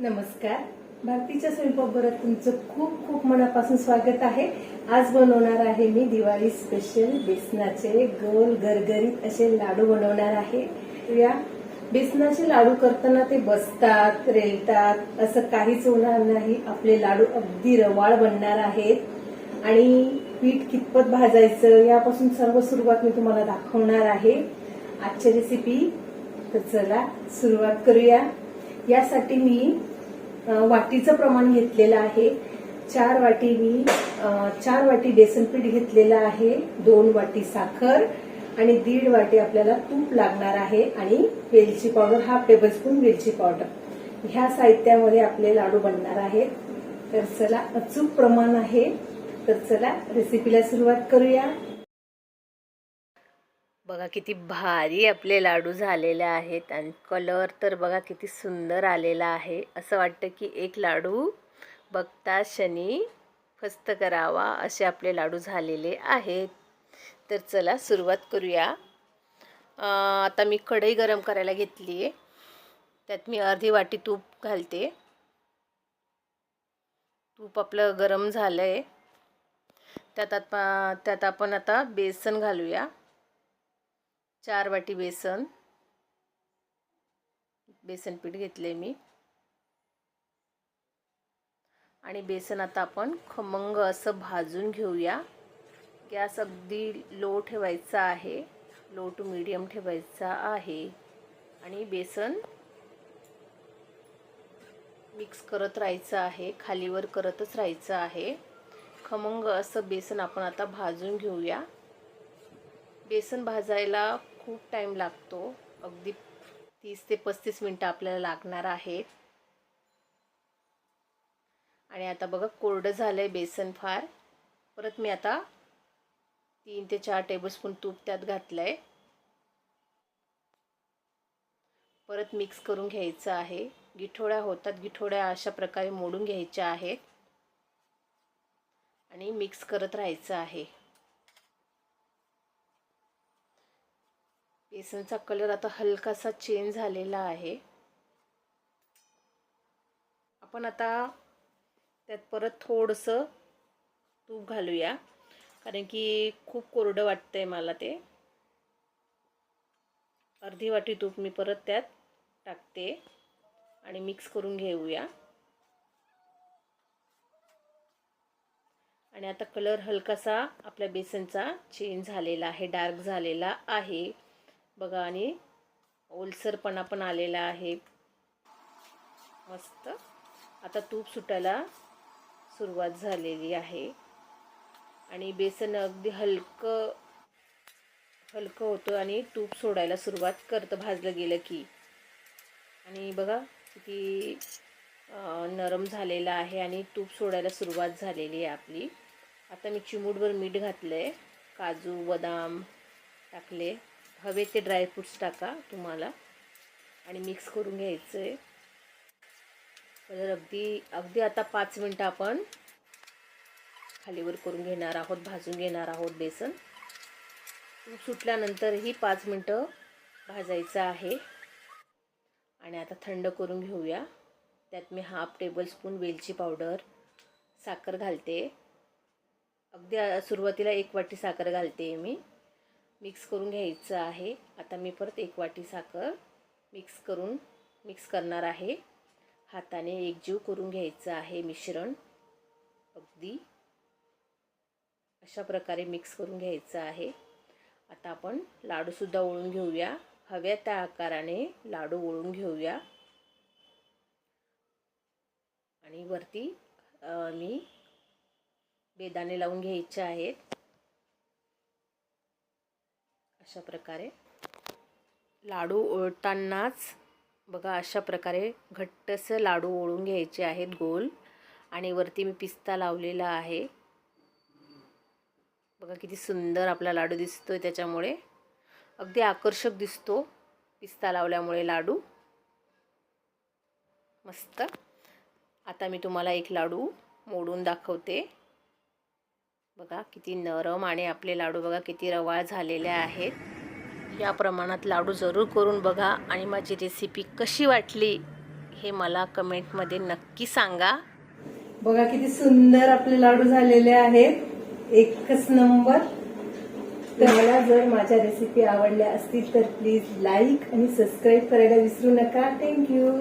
नमस्कार. भारतीच्या स्वयंपाकघरात तुमचं खूप खूप मनापासून स्वागत आहे. आज बनवणार आहे मी दिवाळी स्पेशल बेसनाचे गोल गरगरीत असे लाडू बनवणार आहे. या बेसनाचे लाडू करताना ते बसतात रेलतात असं काहीच होणार नाही. आपले लाडू अगदी रवाळ बनणार आहेत. आणि पीठ कितपत भाजायचं यापासून सर्व सुरुवात मी तुम्हाला दाखवणार आहे. आजची रेसिपी तर चला सुरुवात करूया. यासाठी मी वाटीचं प्रमाण घेतलेलं आहे. चार वाटी मी चार वाटी बेसन पीठ घेतलेलं आहे दोन वाटी साखर आणि दीड वाटी आपल्याला तूप लागणार आहे आणि वेलची पावडर हाफ टेबल स्पून वेलची पावडर. ह्या साहित्यामध्ये आपले लाडू बनणार आहेत. तर चला अचूक प्रमाण आहे. तर चला रेसिपीला सुरुवात करूया. बघा किती भारी आपले लाडू झालेले आहेत आणि कलर तर बघा किती सुंदर आलेला आहे. असं वाटतं की एक लाडू बघता शनी फस्त करावा असे आपले लाडू झालेले आहेत. तर चला सुरुवात करूया. आता मी कढई गरम करायला घेतली आहे. त्यात मी अर्धी वाटी तूप घालते. तूप आपलं गरम झालं आहे त्यात आता त्यात आपण आता बेसन घालूया. चार वाटी बेसन. बेसन पीठ घेतले मी. आणि बेसन आता आपण खमंग असं भाजून घेऊया. गॅस अगदी लो ठेवायचा आहे. लो टू मीडियम ठेवायचा आहे. आणि बेसन मिक्स करत राहायचं आहे. खालीवर करतच राहायचं आहे. खमंग असं बेसन आपण आता भाजून घेऊया. बेसन भाजायला खूप टाईम लागतो. अगदी तीस ते पस्तीस मिनटं आपल्याला लागणार आहेत. आणि आता बघा कोरडं झालं आहे बेसन फार. परत मी आता तीन ते चार टेबलस्पून तूप त्यात घातलं आहे परत मिक्स करून घ्यायचं आहे. गिठोळ्या होतात गिठोड्या अशा प्रकारे मोडून घ्यायच्या आहेत. आणि मिक्स करत राहायचं आहे. बेसनचा कलर आता हलकासा चेंज झालेला आहे. आपण आता त्यात परत थोडंसं तूप घालूया कारण की खूप कोरडं वाटतंय मला ते. अर्धी वाटी तूप मी परत त्यात टाकते आणि मिक्स करून घेऊया. आणि आता कलर हलकासा आपल्या बेसनचा चेंज झालेला आहे डार्क झालेला आहे. बघा आणि ओलसरपणा पण आलेला आहे. मस्त. आता तूप सुटायला सुरुवात झालेली आहे. आणि बेसन अगदी हलकं हलकं होतं आणि तूप सोडायला सुरुवात करतं भाजलं गेलं की. आणि बघा किती नरम झालेलं आहे आणि तूप सोडायला सुरुवात झालेली आहे आपली. आता मी चिमूटभर मीठ घातलं आहे काजू बदाम टाकले. हवे ते ड्रायफ्रूट्स टाका तुम्हाला. आणि मिक्स करून घ्यायचं आहे तर अगदी अगदी आता पाच मिनटं आपण खालीवर करून घेणार आहोत भाजून घेणार आहोत बेसन. तूप सुटल्यानंतरही पाच मिनटं भाजायचं आहे. आणि आता थंड करून घेऊया. त्यात मी हाफ टेबलस्पून वेलची पावडर साखर घालते. अगदी सुरुवातीला एक वाटी साखर घालते मी. मिक्स करून घ्यायचं आहे. आता मी परत एक वाटी साखर मिक्स करून मिक्स करणार आहे. हाताने एकजीव करून घ्यायचं आहे मिश्रण. अगदी अशा प्रकारे मिक्स करून घ्यायचं आहे. आता आपण लाडूसुद्धा ओळून घेऊया. हव्या त्या आकाराने लाडू ओळून घेऊया. आणि वरती मी बेदाणे लावून घ्यायचे आहेत. अशा प्रकारे लाडू ओळतानाच बघा अशा प्रकारे घट्टसं लाडू ओळून घ्यायचे आहेत गोल. आणि वरती मी पिस्ता लावलेला आहे. बघा किती सुंदर आपला लाडू दिसतोय त्याच्यामुळे. अगदी आकर्षक दिसतो पिस्ता लावल्यामुळे लाडू. मस्त. आता मी तुम्हाला एक लाडू मोडून दाखवते. बघा किती नरम आणि आपले लाडू बघा किती रवाळ झालेले आहेत. या प्रमाणात लाडू जरूर करून बघा आणि माझी रेसिपी कशी वाटली हे मला कमेंटमध्ये नक्की सांगा. बघा किती सुंदर आपले लाडू झालेले आहेत. एकच नंबर. तर मला जर माझ्या रेसिपी आवडल्या असतील तर प्लीज लाईक आणि सबस्क्राईब करायला विसरू नका. थँक्यू